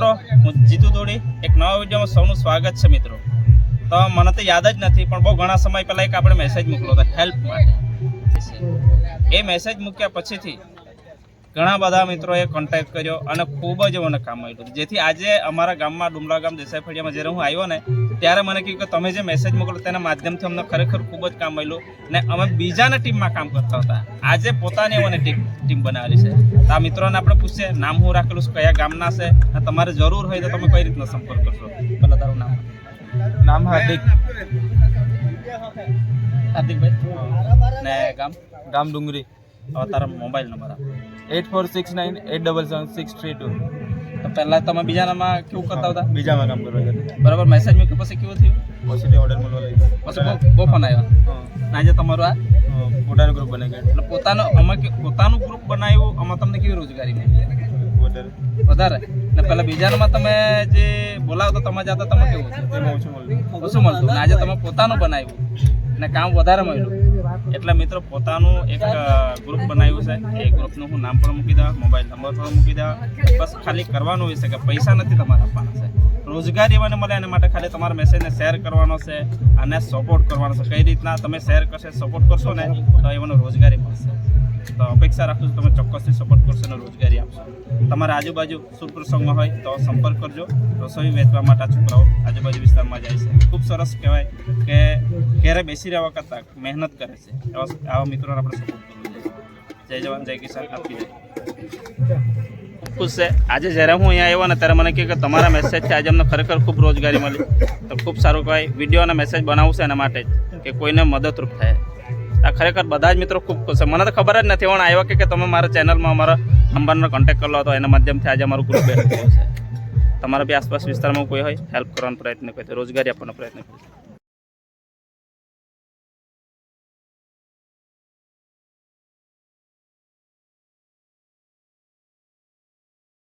મિત્રો, હું જીતુ દોડી એક નવા વિડીયોમાં સૌનું સ્વાગત છે મિત્રો. તો મને તો યાદ જ નથી, પણ બહુ ઘણા સમય પહેલાં એક આપણે મેસેજ મોકલો હતો હેલ્પ માટે. એ મેસેજ મૂક્યા પછીથી ઘણા બધા મિત્રોએ કોન્ટેક્ટ કર્યો અને ખૂબ જ મને કામ આવ્યું જેથી આજે અમારા ગામમાં ડુમરા ગામ દેસાઈ ફળિયામાં જ્યારે હું આવ્યો ને ત્યારે મને કહ્યું કે તમે જે મેસેજ મોકલો તેના માધ્યમથી અમને ખરેખર ખૂબ જ કામ મળ્યું ને અમે બીજાના ટીમમાં કામ કરતા હતા. આજે પોતાની મને ટીમ ટીમ બનાવેલી છે. તો આ મિત્રોને આપણે પૂછીએ નામ હું રાખેલું છે કયા ગામના છે? અને તમારે જરૂર હોય તો તમે કઈ રીતનો સંપર્ક કરશો? પહેલાં તારું નામ. નામ હાર્દિક. હાર્દિકભાઈ? ને ગામ? ગામ ડુંગરી. હવે તારો મોબાઈલ નંબર આપ. Eight four six nine eight double seven six three two તો પહેલાં તમે બીજાનામાં કેવું કરતા હતા? બીજામાં કામ કરવા જતા. બરાબર મેસેજ મૂક્યો પછી કેવું થયું? પછી ઓર્ડર મળવા લાગ્યો. પછી બહુ ફોન આવ્યો. ને આજે તમારું આ? પોતાનું ગ્રુપ બની ગયું એટલે પોતાનું અમે પોતાનું ગ્રુપ બનાવ્યું આમાં તમને કેવી રોજગારી મળી? વધારે. ને પેલા બીજાનામાં તમે જે બોલાવતા તમે જતા તમે કેવું? ઓછું મળ્યું. ઓછું મળતું આજે તમે પોતાનું બનાવ્યું. ને કામ વધારે મળ્યું. એટલે મિત્રો, પોતાનું એક ગ્રુપ બનાવ્યું છે. એ ગ્રુપનું હું નામ પણ મૂકી દઉં મોબાઈલ નંબર પણ મૂકી દઉં. બસ ખાલી કરવાનું હોય છે કે પૈસા નથી તમારે આપવાના છે રોજગારી મને મળે એના માટે ખાલી તમારા મેસેજને શેર કરવાનો છે અને સપોર્ટ કરવાનો છે. કઈ રીતના તમે શેર કરશે સપોર્ટ કરશો ને, તો એ મને રોજગારી મળશે. તો અપેક્ષા રાખું છું તમે ચોક્કસથી સપોર્ટ કરશો અને રોજગારી આપશો. તમારા આજુબાજુ સુપ્રસંગમાં હોય તો સંપર્ક કરજો. રસોઈ વેચવા માટે છોકરાઓ આજુબાજુ વિસ્તારમાં જાય છે. ખૂબ સરસ કહેવાય કે ઘેરે બેસી રહેવા કરતાં મહેનત કરે છે. આવા મિત્રોને આપણે સપોર્ટ કરવું જોઈએ. જય જવાન, જય કિસાન. આપી જાય. ખુશ છે. આજે જ્યારે હું અહીંયા આવ્યો ને ત્યારે મને કહે કે તમારા મેસેજથી આજે અમને ખરેખર ખૂબ રોજગારી મળી. તો ખૂબ સારું કહેવાય. વીડિયો અને મેસેજ બનાવશે એના માટે જ કે કોઈને મદદરૂપ થાય. આ ખરેખર બધા જ મિત્રો ખૂબ ખુશ છે. મને તો ખબર જ નથી, પણ આવ્યો કે તમે મારા ચેનલમાં અમારા નંબરનો કોન્ટેક્ટ કરલો હતો એના માધ્યમથી આજે અમારું ગ્રુપ બેઠું છે. તમારા બી આસપાસ વિસ્તારમાં કોઈ હોય હેલ્પ કરવાનો પ્રયત્ન કરજો. રોજગારી આપવાનો પ્રયત્ન કરજો.